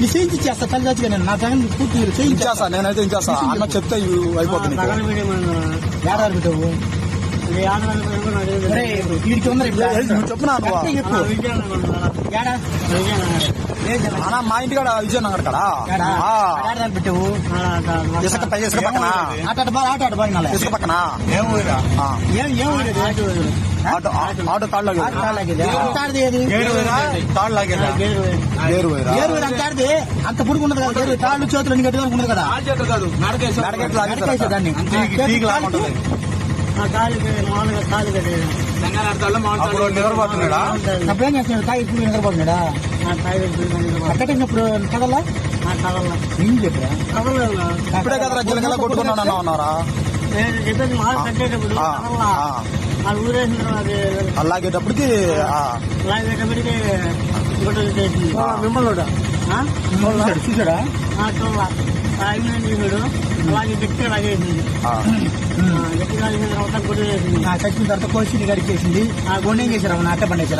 నీ చేయించి చేస్తా తల్లి చచ్చిగా నేను నా జగన్ పూర్తి చేయించేస్తా నేనైతే ఇంచేస్తా అన్న చెప్తే అయిపోతుంది ఏడాది పెట్టావు. వీడికి ఉందా చెప్పు. ఏడా? అన్న మా ఇంటికాడ విజయనగర్ కాడ ఏడా? ఆ, ఏడాది పెట్టావు ఇసుక పై ఇసుక పక్కన. ఇసుక పక్కన. ఏం ఊరా? ఏం ఏం? ఆటో ఆటో తాళ్ళు. అంత గేరు పొడుగు ఉండదు కదా ఏరు తాళ్ళు చేతులు అన్ని గట్టిగా ఉండదు కదా. నడకేసే దాన్ని. కాలికి మామూలుగా కాలు కట్టేది. అప్పుడు నిద్రపోతున్నాడా అప్పుడేం చేస్తున్నాడు తాగి ఇప్పుడు నిద్రపోతున్నాడా ఆ, కాలు కట్టేది. అక్కడేసినప్పుడు కదల్లా ఆ, కదల. ఏం చెప్పరా కదల. ఇప్పుడే కదరా గిలగల కొట్టుకున్నాడు అన్న ఉన్నారా నేను చెప్పేది మాల కట్టేటప్పుడు ఆ, కదల. ఆ. ఆ ఊరేసిన తర్వాత అలాగేటప్పటికి ఆ, లాగేటప్పటికి గుడ్డలు చేసింది మిమ్మల్ని చూసాడు, చూడు అలాగే గట్టిగా లాగేసింది గట్టిగా లాగేసిన తర్వాత గుడ్డలు వేసింది ఆ తర్వాత కోసి గడిచేసింది ఆ గుండెం చేశారు? అవును అట్ట పండేశారు